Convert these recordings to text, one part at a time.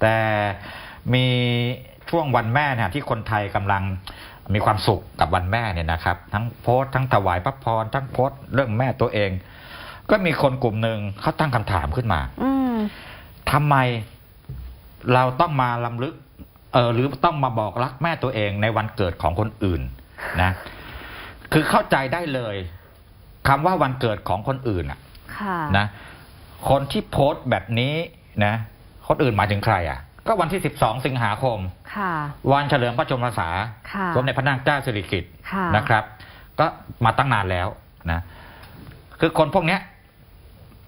แต่มีช่วงวันแม่เนี่ยที่คนไทยกำลังมีความสุขกับวันแม่เนี่ยนะครับ ทั้งโพสต์ทั้งถวายพระพรทั้งโพสต์เรื่องแม่ตัวเอง ก็มีคนกลุ่มหนึ่งเขาตั้งคำถามขึ้นมาอืมทำไมเราต้องมาลำลึก เออหรือต้องมาบอกรักแม่ตัวเองในวันเกิดของคนอื่นนะ คือเข้าใจได้เลยคำว่าวันเกิดของคนอื่นอะค่ะนะคนที่โพสต์แบบนี้นะ คนอื่นหมายถึงใครอะ ก็วันที่ 12 สิงหาคม ค่ะ วันเฉลิมพระชนมพรรษาค่ะสมเด็จพระนางเจ้าสิริกิติ์ค่ะ นะครับ ก็มาตั้งนานแล้วนะ คือคนพวกเนี้ย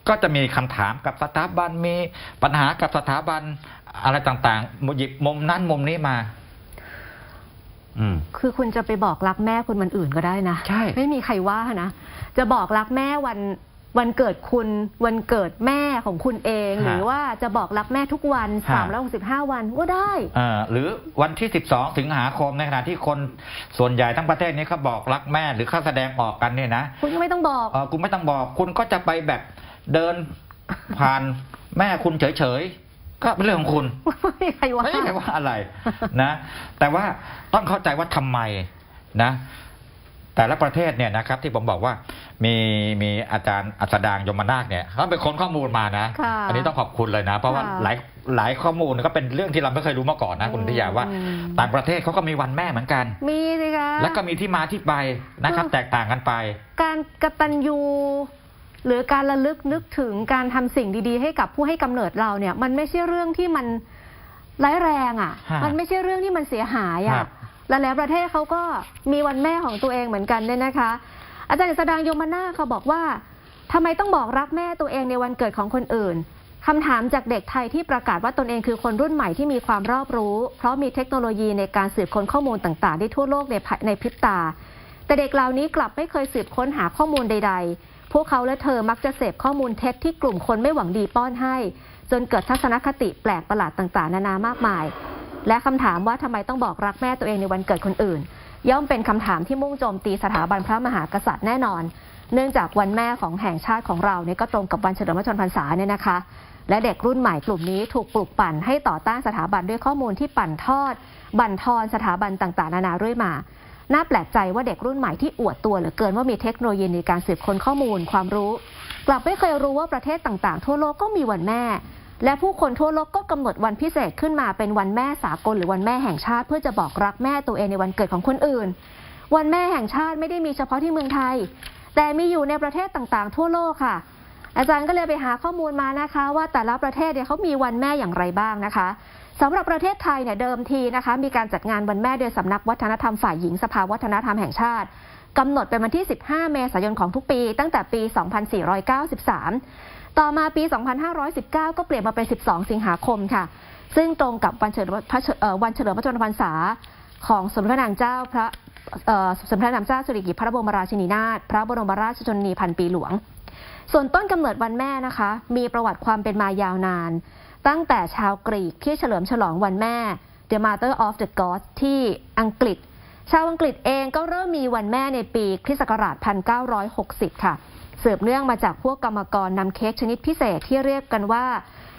ก็จะมีคำถามกับสถาบันมีปัญหากับสถาบันอะไรต่างๆหยิบมุมนั้นมุมนี้มา อืม คือคุณจะไปบอกรักแม่คุณวันอื่นก็ได้นะ ใช่ ไม่มีใครว่านะ จะบอกรักแม่วัน วันเกิดคุณวันเกิดแม่ของคุณเองฮะหรือว่าจะบอกรักแม่ทุกวัน ฮะ 365 วันก็ได้เอ่อหรือวันที่ 12 สิงหาคมในขณะที่คนส่วนใหญ่ทั้งประเทศนี้เขาบอกรักแม่หรือเขาแสดงออกกันเนี่ยนะคุณก็ไม่ต้องบอก เออคุณไม่ต้องบอกคุณก็จะไปแบบเดินผ่าน แม่คุณเฉยๆก็เป็นเรื่องของคุณ ไม่มีใครว่า ไม่ใช่ว่าอะไรนะ แต่ว่าต้องเข้าใจว่าทำไมนะ แต่ละประเทศเนี่ยนะครับ ที่ผมบอกว่า มีมีอาจารย์อัสดางยมนาคเนี่ยเขาเป็นคนข้อมูลมานะค่ะอันนี้ต้องขอบคุณเลยนะ เพราะว่าค่ะหลายหลายข้อมูลก็เป็นเรื่องที่เราไม่เคยรู้มาก่อนนะ คุณทิยาว่าอืมต่างประเทศเขาก็มีวันแม่เหมือนกัน มีสิคะแล้วก็มีที่มาที่ไปนะครับเออแตกต่างกันไป การกตัญญูหรือการระลึกนึกถึงการทำสิ่งดีๆ ให้กับผู้ให้กำเนิดเราเนี่ย มันไม่ใช่เรื่องที่มันร้ายแรงอะ่ะฮะมันไม่ใช่เรื่องที่มันเสียหายครัอะ่ะบและแล้วประเทศเขาก็มีวันแม่ของตัวเองเหมือนกันเนี่ยนะคะ อาจารย์อิสดางโยมนาเขาบอกว่าทำไมต้องบอกรักแม่ตัวเองในวันเกิดของคนอื่นคำถามจากเด็กไทยที่ประกาศว่าตนเองคือคนรุ่นใหม่ที่มีความรอบรู้ เพราะมีเทคโนโลยีในการสืบค้นข้อมูลต่างๆ ได้ทั่วโลกในภายในพริบตา แต่เด็กเหล่านี้กลับไม่เคยสืบค้นหาข้อมูลใด ๆ พวกเขาและเธอมักจะเสพข้อมูลเท็จที่กลุ่มคนไม่หวังดีป้อนให้ จนเกิดทัศนคติแปลกประหลาดต่างๆ นานามากมาย และคำถามว่าทำไมต้องบอกรักแม่ตัวเองในวันเกิดคนอื่น ย่อมเป็นคำถามที่มุ่งโจมตีสถาบันพระมหากษัตริย์แน่นอน เนื่องจากวันแม่ของแห่งชาติของเราเนี่ยก็ตรงกับวันเฉลิมพระชนมพรรษาเนี่ยนะคะ และเด็กรุ่นใหม่กลุ่มนี้ถูกปลุกปั่นให้ต่อต้านสถาบันด้วยข้อมูลที่ปั่นทอด บั่นทอนสถาบันต่างๆ นานาเรื่อยมาน่าแปลกใจว่าเด็กรุ่นใหม่ที่อวดตัวเหลือเกินว่ามีเทคโนโลยีในการสืบค้นข้อมูลความรู้ กลับไม่เคยรู้ว่าประเทศต่างๆ ทั่วโลกก็มีวันแม่ และผู้คนทั่วโลกก็กำหนดวันพิเศษขึ้นมาเป็นวันแม่สากลหรือวันแม่แห่งชาติ เพื่อจะบอกรักแม่ตัวเองในวันเกิดของคนอื่น วันแม่แห่งชาติไม่ได้มีเฉพาะที่เมืองไทย แต่มีอยู่ในประเทศต่างๆ ทั่วโลกค่ะ อาจารย์ก็เลยไปหาข้อมูลมานะคะ ว่าแต่ละประเทศเนี่ยเขามีวันแม่อย่างไรบ้างนะคะสำหรับประเทศไทยเนี่ยเดิมทีนะคะ มีการจัดงานวันแม่โดยสำนักวัฒนธรรมฝ่ายหญิงสภาวัฒนธรรมแห่งชาติกำหนดเป็นวันที่ 15 เมษายนของทุกปี ตั้งแต่ปี 2493 ต่อมาปี 2519 ก็เปลี่ยนมาเป็น 12 สิงหาคมค่ะ ซึ่งตรงกับวันเฉลิมพระวันเฉลิมพระชนมพรรษาของสมเด็จพระนางเจ้าพระสมเด็จพระนางเจ้าสิริกิติ์พระบรมราชินีนาถพระบรมราชชนนีพันปีหลวง ส่วนต้นกำเนิดวันแม่นะคะ มีประวัติความเป็นมายาวนาน ตั้งแต่ชาวกรีกที่เฉลิมฉลองวันแม่ The Mother of the Gods ที่อังกฤษ ชาวอังกฤษเองก็เริ่มมีวันแม่ในปีคริสต์ศักราช 1960 ค่ะ สืบเนื่องมาจากพวกกรรมกรนำเค้กชนิดพิเศษที่เรียกกันว่า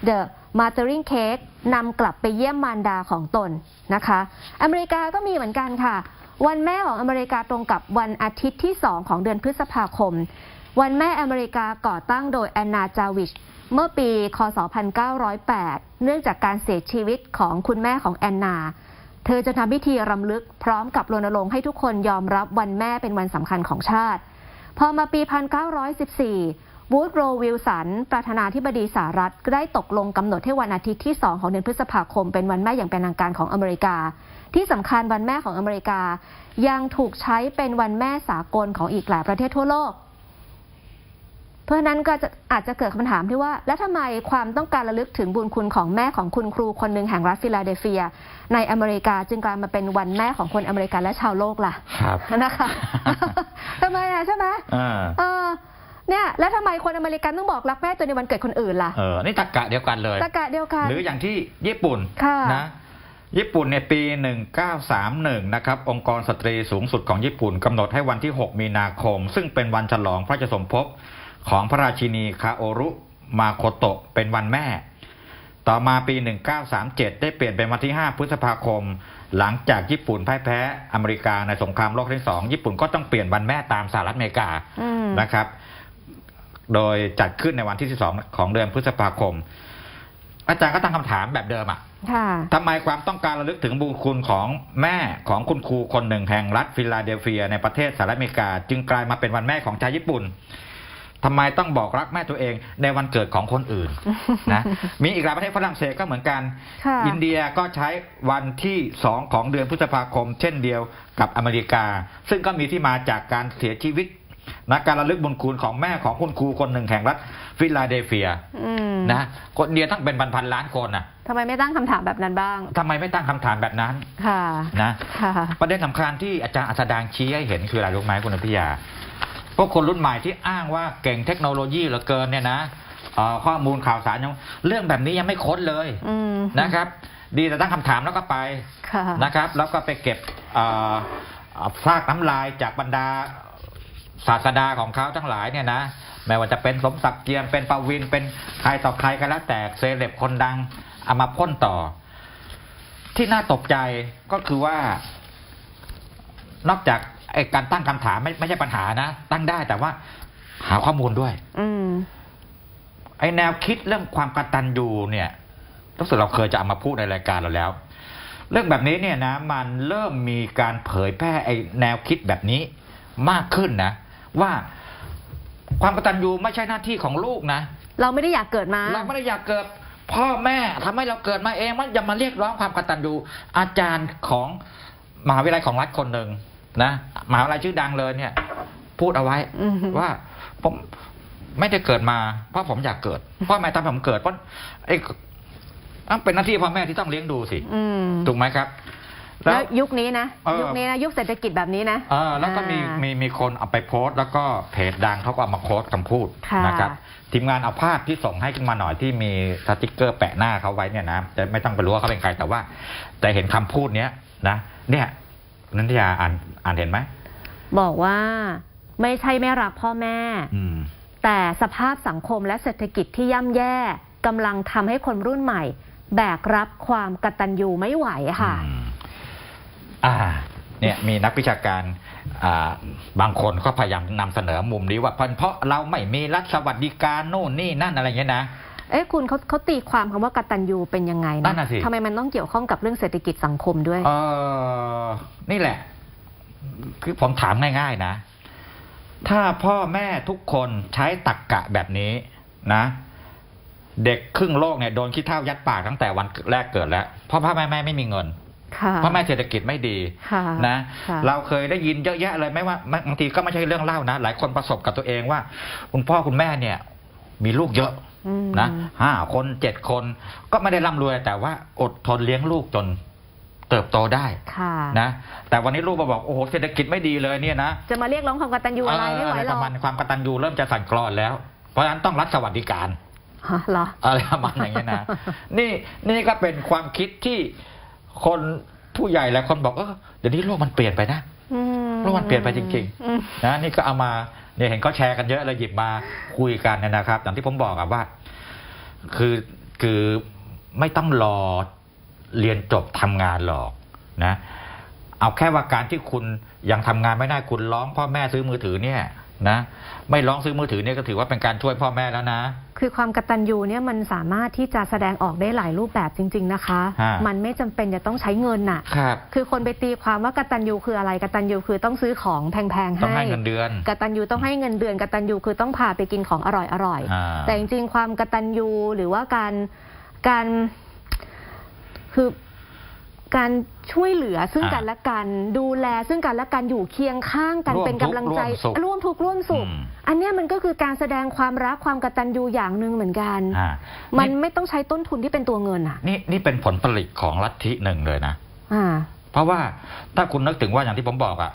The Mothering Cake นำกลับไปเยี่ยมมารดาของตนนะคะ อเมริกาก็มีเหมือนกันค่ะ วันแม่ของอเมริกาตรงกับวันอาทิตย์ที่ 2 ของเดือนพฤษภาคม วันแม่อเมริกาก่อตั้งโดยแอนนาจาวิชเมื่อปี คศ 1908 เนื่องจากการเสียชีวิตของคุณแม่ของแอนนา เธอจะทำพิธีรำลึกพร้อมกับรณรงค์ให้ทุกคนยอมรับวันแม่เป็นวันสำคัญของชาติ พอมาปี 1914 วูดโรวิลสัน ประธานาธิบดีสหรัฐก็ได้ตกลงกำหนดให้วันอาทิตย์ที่ 2 ของเดือนพฤษภาคม เป็นวันแม่อย่างเป็นทางการของอเมริกา ที่สำคัญวันแม่ของอเมริกา ยังถูกใช้เป็นวันแม่สากลของอีกหลายประเทศทั่วโลก เพราะฉะนั้นก็จะอาจจะเกิดคำถามที่ว่า แล้วทำไมความต้องการระลึกถึงบุญคุณของแม่ของคุณครูคนหนึ่งแห่งรัฐฟิลาเดลเฟีย ในอเมริกาจึงกลายมาเป็นวันแม่ของคนอเมริกันและชาวโลกล่ะครับนะคะทำไมอะใช่ไหมอ่าเออเนี่ยแล้วทำไมคนอเมริกันต้องบอกรักแม่ตัวในวันเกิดคนอื่นล่ะเออนี่ตรกกะเดียวกันเลย ตะกะเดียวกัน หรืออย่างที่ญี่ปุ่นค่ะ นะญี่ปุ่นเนี่ยปี 1931 นะครับ องค์กรสตรีสูงสุดของญี่ปุ่นกำหนดให้วันที่ 6 มีนาคม ซึ่งเป็นวันฉลองพระราชสมภพ ของพระราชินีคาโอรุมาโคโตะเป็นวันแม่ ต่อมาปี 1937 ได้เปลี่ยนเป็นวันที่ 5 พฤษภาคม หลังจากญี่ปุ่นพ่ายแพ้อเมริกาในสงครามโลกครั้งที่สองญี่ปุ่นก็ต้องเปลี่ยนวันแม่ตามสหรัฐอเมริกาอืมนะครับ โดยจัดขึ้นในวันที่ 12 ของเดือนพฤษภาคม อาจารย์ก็ตั้งคำถามแบบเดิมอะค่ะทำไมความต้องการระลึกถึงบุญคุณของแม่ของคุณครูคนหนึ่งแห่งรัฐฟิลาเดลเฟีย ในประเทศสหรัฐอเมริกา จึงกลายมาเป็นวันแม่ของชาวญี่ปุ่น ทำไมต้องบอกรักแม่ตัวเองในวันเกิดของคนอื่นนะมีอีกหลายประเทศฝรั่งเศสก็เหมือนกันค่ะอินเดียก็ใช้วันที่สองของเดือนพฤษภาคม เช่นเดียวกับอเมริกา ซึ่งก็มีที่มาจากการเสียชีวิตนะการระลึกบุญคุณของแม่ของคุณครูคนหนึ่งแห่งรัฐฟิลาเดลเฟียอืมนะคนอินเดียทั้งเป็นพันๆล้านคนน่ะทำไมไม่ตั้งคำถามแบบนั้นบ้างทำไมไม่ตั้งคำถามแบบนั้นค่ะนะค่ะประเด็นสำคัญที่อาจารย์อัสดางชี้ให้เห็นคืออะไรรู้ไหมคุณอภิยา พวกคนรุ่นใหม่ที่อ้างว่าเก่งเทคโนโลยีเหลือเกินเนี่ยนะเอ่อข้อมูลข่าวสารยังเรื่องแบบนี้ยังไม่ค้นเลยอืมนะครับ ดีแต่ตั้งคำถามแล้วก็ไปค่ะนะครับ แล้วก็ไปเก็บเอ่อเอ่อซากน้ำลายจากบรรดาศาสดาของเขาทั้งหลายเนี่ยนะไม่ว่าจะเป็นสมศักดิ์เจียมเป็นปวินเป็นใครต่อใครก็แล้วแต่เซเลบคนดังเอามาพ่นต่อ ที่น่าตกใจก็คือว่านอกจาก ไอ้การตั้งคำถามไม่ไม่ใช่ปัญหานะ ตั้งได้แต่ว่า หาข้อมูลด้วย อืมไอ้แนวคิดเรื่องความกตัญญูเนี่ยรู้สึกเราเคยจะเอามาพูดในรายการเราแล้ว เรื่องแบบนี้เนี่ยนะ มันเริ่มมีการเผยแพร่ไอ้แนวคิดแบบนี้มากขึ้นนะ ว่าความกตัญญูไม่ใช่หน้าที่ของลูกนะ เราไม่ได้อยากเกิดมา เราไม่ได้อยากเกิด พ่อแม่ทำให้เราเกิดมาเองมันอย่ามาเรียกร้องความกตัญญูอาจารย์ของมหาวิทยาลัยของรัฐคนหนึ่ง นะมหาวิทยาลัยชื่อดังเลยเนี่ย พูดเอาไว้อืมว่าผมไม่ได้เกิดมา เพราะผมอยากเกิดพ่อแม่ทำให้ผมเกิดเพราะไอ้ต้องเป็นหน้าที่พ่อแม่ที่ต้องเลี้ยงดูสิอืมถูกไหมครับ แล้แล้ววยุคนี้นะเออยุคนี้นะยุคเศรษฐกิจแบบนี้นะเออแล้วก็มีอ่ามีมีคนเอาไปโพสต์ แล้วก็เพจดังเขาก็เอามาโค้ดคำพูดค่ะนะครับทีมงานเอาภาพที่ส่งให้ขึ้นมาหน่อยที่มีสติกเกอร์แปะหน้าเขาไว้เนี่ยนะจะไม่ต้องไปรู้ว่าเขาเป็นใครแต่ว่า แต่เห็นคำพูดเนี้ยนะเนี่ย นันทยาอ่านอ่านเห็นไหมบอกว่าไม่ใช่ไม่รักพ่อแม่ อืม แต่สภาพสังคมและเศรษฐกิจที่ย่ำแย่กำลังทำให้คนรุ่นใหม่ แบกรับความกตัญญูไม่ไหวค่ะ อืมอ่า เนี่ยมีนักวิชาการอ่าบางคนก็พยายามนำเสนอมุมนี้ว่าเพราะเราไม่มีรัฐสวัสดิการโน่นนี่นั่นอะไรเงี้ยนะ เอ๊ะคุณเขาเขาตีความคำว่ากตัญญูเป็นยังไงนั่นะนน่ะสิ ทำไมมันต้องเกี่ยวข้องกับเรื่องเศรษฐกิจสังคมด้วย เออนี่แหละ คือผมถามง่าย ๆ นะ ถ้าพ่อแม่ทุกคนใช้ตักกะแบบนี้นะ เด็กครึ่งโลกเนี่ยโดนขี้เท่ายัดปากตั้งแต่วันแรกเกิดแล้วเพราะพ่อแม่แม่ไม่มีเงิน ค่ะพ่อแม่เศรษฐกิจไม่ดีค่ะนะ ค่ะ เราเคยได้ยินเยอะแยะเลยไม่ว่าบางทีก็ไม่ใช่เรื่องเล่านะ หลายคนประสบกับตัวเองว่า คุณพ่อคุณแม่เนี่ย มีลูกเยอะอืม นะห้าคนเจ็ดคนก็ไม่ได้ร่ำรวยแต่ว่าอดทนเลี้ยงลูกจนเติบโตได้ค่ะนะแต่วันนี้ลูกมาบอกโอ้โหเศรษฐกิจไม่ดีเลยเนี่ยนะจะมาเรียกร้องความกตัญญูอะไรไม่ไหวเออหรปอกระมาณความกตัญญูเริ่มจะสั่นคลอนแล้ว เพราะฉะนั้นต้องรัฐสวัสดิการฮะเหรออะไรประมาณอย่างเงี้ยนะนี่นี่ก็เป็นความคิดที่คนผู้ใหญ่หลายคนบอกเออเดี๋ยวนี้โลกมันเปลี่ยนไปนะอืโลกมันเปลี่ยนไปจริงอืมนะนี่ก็เอามาเนี่ยเห็นเขาแชร์กันเยอะเลยหยิบมาคุยกันเนยนะครับอย่างที่ผมบอกอะว่า คือคือไม่ต้องรอเรียนจบทำงานหรอกนะ เอาแค่ว่าการที่คุณยังทำงานไม่ได้คุณร้องพ่อแม่ซื้อมือถือเนี่ย นะไม่ร้องซื้อมือถือเนี่ยก็ถือว่าเป็นการช่วยพ่อแม่แล้วนะ คือความกตัญญูเนี่ยมันสามารถที่จะแสดงออกได้หลายรูปแบบจริง ๆนะคะ ฮะ มันไม่จำเป็นจะต้องใช้เงินน่ะ ครับคือคนไปตีความว่ากตัญญูคืออะไรกตัญญูคือต้องซื้อของแพงๆต้องให้ให้เงินเดือนกตัญญูต้องให้เงินเดือนกตัญญูคือต้องพาไปกินของอร่อยอร่อยๆอ่า แต่จริงๆ ความกตัญญูหรือว่าการการคือ การช่วยเหลือซึ่งอ่ากันและกัน ดูแลซึ่งกันและกันอยู่เคียงข้างกันร่วมเป็นกำลังใจทุกข์ร่วมสุขร่วมทุกข์ร่วมสุขอืมอันเนี้ยมันก็คือการแสดงความรักความกตัญญูอย่างหนึ่งเหมือนกันอ่ามันนี่ไม่ต้องใช้ต้นทุนที่เป็นตัวเงินอะนี่นี่เป็นผลผลิตของลัทธิหนึ่งเลยนะอ่าเพราะว่าถ้าคุณนึกถึงว่าอย่างที่ผมบอกอะ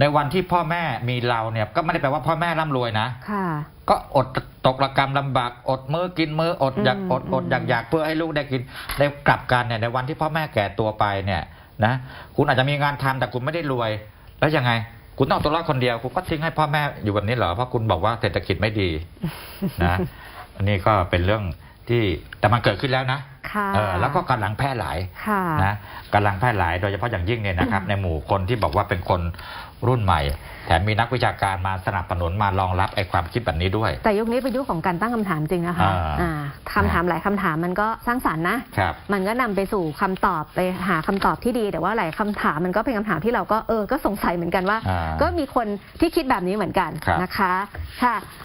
ในวันที่พ่อแม่มีเราเนี่ย ก็ไม่ได้แปลว่าพ่อแม่ร่ำรวยนะค่ะ ก็อดตกระกรรมลำบากอดมือกินมืออดอยากอืมอดอดอืมอยากอยากเพื่อให้ลูกได้กินได้กลับกันเนี่ยในวันที่พ่อแม่แก่ตัวไปเนี่ยนะคุณอาจจะมีงานทำแต่คุณไม่ได้รวย แล้วยังไง คุณต้องเอาตัวรอดคนเดียว คุณก็ทิ้งให้พ่อแม่อยู่แบบนี้เหรอเพราะคุณบอกว่าเศรษฐกิจไม่ดีนะอันนี้ก็เป็นเรื่อง ที่แต่มันเกิดขึ้นแล้วนะค่ะเออแล้วก็กำลังแพร่หลายค่ะนะกำลังแพร่หลายโดยเฉพาะอย่างยิ่งเนี่ยนะครับในหมู่คนที่บอกว่าเป็นคนรุ่นใหม่ แถมมีนักวิชาการมาสนับสนุนมารองรับไอ้ความคิดแบบนี้ด้วย แต่ยุคนี้เป็นยุคของการตั้งคำถามจริงนะคะอ่าอ่าคำถามหลายคำถามมันก็สร้างสรรค์นะครับมันก็นำไปสู่คำตอบไปหาคำตอบที่ดี แต่ว่าหลายคำถามมันก็เป็นคำถามที่เราก็เออก็สงสัยเหมือนกันว่าอ่าก็มีคนที่คิดแบบนี้เหมือนกันครับนะคะค่ะ